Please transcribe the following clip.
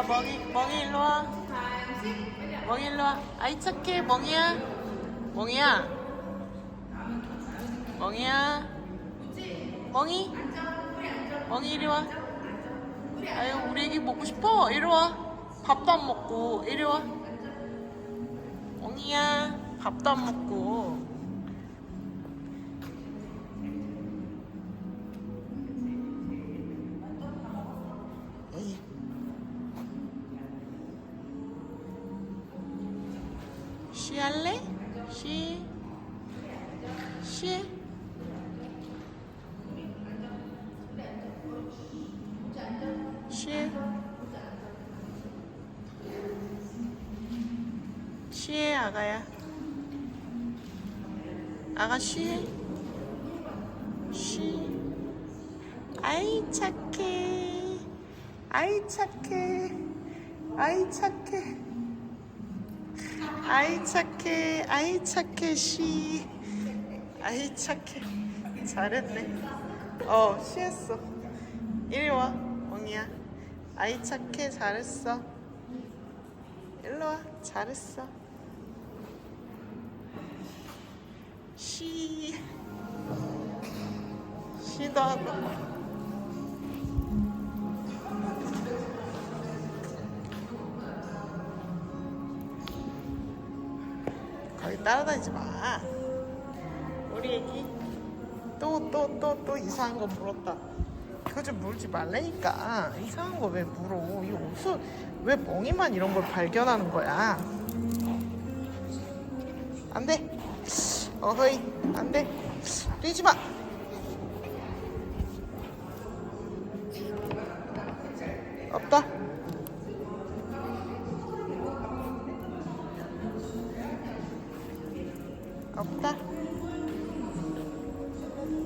와 멍이 멍이 일로 와. 멍이 일로 와. 아이 착해. 멍이야. 멍이야. 멍이야. 멍이. 멍이 이리 와. 아유 우리 애기 먹고 싶어? 이리 와. 밥도 안 먹고. 이리 와. 멍이야. 밥도 안 먹고 쉬 할래? 쉬? 쉬? 쉬? 쉬해 아가야 아가 쉬해 쉬 아이 착해 아이 착해 아이 착해 아이 착해 아이 착해 시. 아이 착해 잘했네. 어 쉬했어. 이리 와 엉이야. 아이 착해 잘했어. 일로 와 잘했어. 시. 시도 하고 거기 따라다니지 마. 우리 애기 또 또 또 또 이상한 거 물었다. 그거 좀 물지 말라니까. 이상한 거 왜 물어? 이 옷은 왜 멍이만 이런 걸 발견하는 거야? 안 돼. 어허이, 안 돼. 뛰지 마. 없다. 없다.